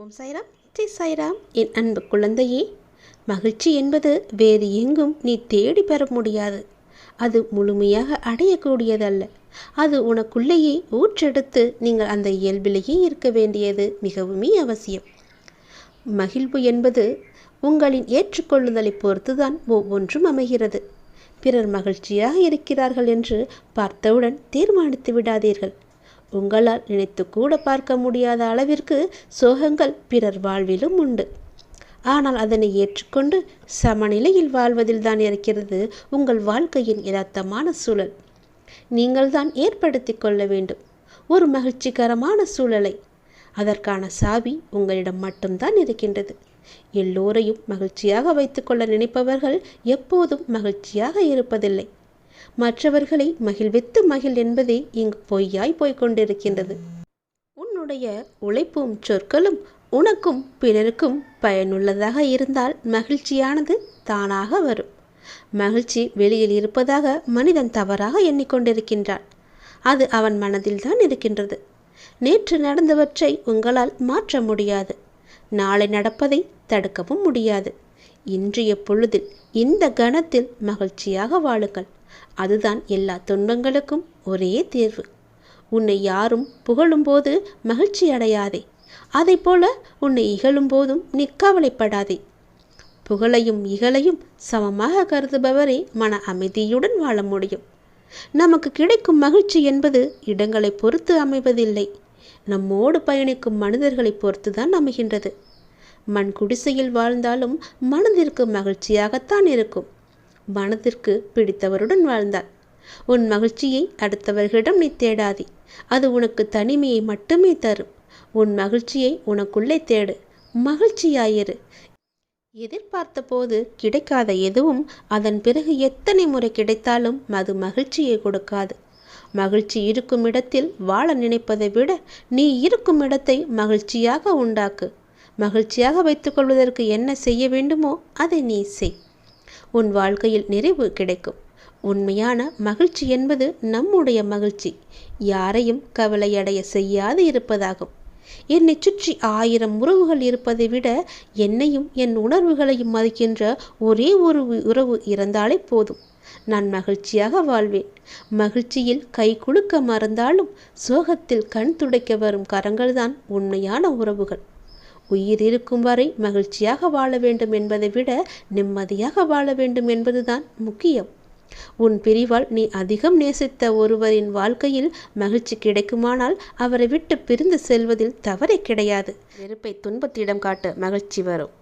ஓம் சாய்ராம். ஜெய் சாய்ராம். என் அன்பு குழந்தையே மகிழ்ச்சி என்பது வேறு எங்கும் நீ தேடி பெற முடியாது. அது முழுமையாக அடையக்கூடியதல்ல. அது உனக்குள்ளேயே ஊற்றெடுத்து நீங்கள் அந்த இயல்பிலேயே இருக்க வேண்டியது மிகவுமே அவசியம். மகிழ்வு என்பது உங்களின் ஏற்றுக்கொள்ளுதலை பொறுத்துதான் ஒவ்வொன்றும் அமைகிறது. பிறர் மகிழ்ச்சியாக இருக்கிறார்கள் என்று பார்த்தவுடன் தீர்மானித்து விடாதீர்கள். உங்களால் நினைத்து கூட பார்க்க முடியாத அளவிற்கு சோகங்கள் பிறர் வாழ்விலும் உண்டு. ஆனால் அதனை ஏற்றுக்கொண்டு சமநிலையில் வாழ்வதில்தான் இருக்கிறது உங்கள் வாழ்க்கையின் யதார்த்தமான சூழல். நீங்கள்தான் ஏற்படுத்தி கொள்ள வேண்டும். ஒரு மகிழ்ச்சிகரமான சூழலை. அதற்கான சாவி உங்களிடம் மட்டும்தான் இருக்கின்றது. எல்லோரையும் மகிழ்ச்சியாக வைத்துக்கொள்ள நினைப்பவர்கள் எப்போதும் மகிழ்ச்சியாக இருப்பதில்லை. மற்றவர்களை மகிழ்வித்து மகிழ் என்பதே இங்கு பொய்யாய் போய்க் கொண்டிருக்கின்றது உன்னுடைய உழைப்பும் சொற்களும் உனக்கும் பிறருக்கும் பயனுள்ளதாக இருந்தால் மகிழ்ச்சியானது தானாக வரும். மகிழ்ச்சி வெளியில் இருப்பதாக மனிதன் தவறாக எண்ணிக்கொண்டிருக்கின்றான். அது அவன் மனதில்தான் இருக்கின்றது. நேற்று நடந்தவற்றை உங்களால் மாற்ற முடியாது. நாளை நடப்பதை தடுக்கவும் முடியாது. இன்றைய பொழுதில் இந்த கணத்தில் மகிழ்ச்சியாக வாழுங்கள். அதுதான் எல்லா துன்பங்களுக்கும் ஒரே தீர்வு. உன்னை யாரும் புகழும்போது மகிழ்ச்சி அடையாதே. அதை போல உன்னை இகழும் போதும் நீ கவலைப்படாதே. புகழையும் இகழையும் சமமாக கருதுபவரே மன அமைதியுடன் வாழ முடியும். நமக்கு கிடைக்கும் மகிழ்ச்சி என்பது இடங்களை பொறுத்து அமைவதில்லை. நம்மோடு பயணிக்கும் மனிதர்களை பொறுத்துதான் அமைகின்றது. மண் குடிசையில் வாழ்ந்தாலும் மனதிற்கு மகிழ்ச்சியாகத்தான் இருக்கும். மனதிற்கு பிடித்தவருடன் வாழ்ந்தாள் உன் மகிழ்ச்சியை அடுத்தவர்களிடம் நீ தேடாதே. அது உனக்கு தனிமையை மட்டுமே தரும். உன் மகிழ்ச்சியை உனக்குள்ளே தேடு. மகிழ்ச்சியாயிரு. எதிர்பார்த்த போது கிடைக்காத எதுவும் அதன் பிறகு எத்தனை முறை கிடைத்தாலும் அது மகிழ்ச்சியை கொடுக்காது. மகிழ்ச்சி இருக்கும் இடத்தில் வாழ நினைப்பதை விட நீ இருக்கும் இடத்தை மகிழ்ச்சியாக உண்டாக்கு. மகிழ்ச்சியாக வைத்துக்கொள்வதற்கு என்ன செய்ய வேண்டுமோ அதை நீ செய். உன் வாழ்க்கையில் நிறைவு கிடைக்கும். உண்மையான மகிழ்ச்சி என்பது நம்முடைய மகிழ்ச்சி. யாரையும் கவலையடைய செய்யாது இருப்பதாகும். என்னை சுற்றி ஆயிரம் உறவுகள் இருப்பதை விட என்னையும் என் உணர்வுகளையும் மதிக்கின்ற ஒரே ஒரு உறவு இருந்தாலே போதும். நான் மகிழ்ச்சியாக வாழ்வேன். மகிழ்ச்சியில் கை குலுக்க மறந்தாலும் சோகத்தில் கண் துடைக்க வரும் கரங்கள்தான் உண்மையான உறவுகள். உயிர் இருக்கும் வரை மகிழ்ச்சியாக வாழ வேண்டும் என்பதை விட நிம்மதியாக வாழ வேண்டும் என்பதுதான் முக்கியம். உன் பிரிவால் நீ அதிகம் நேசித்த ஒருவரின் வாழ்க்கையில் மகிழ்ச்சி கிடைக்குமானால் அவரை விட்டு பிரிந்து செல்வதில் தவறே கிடையாது. வெறுப்பை துன்பத்திடம் காட்ட மகிழ்ச்சி வரும்.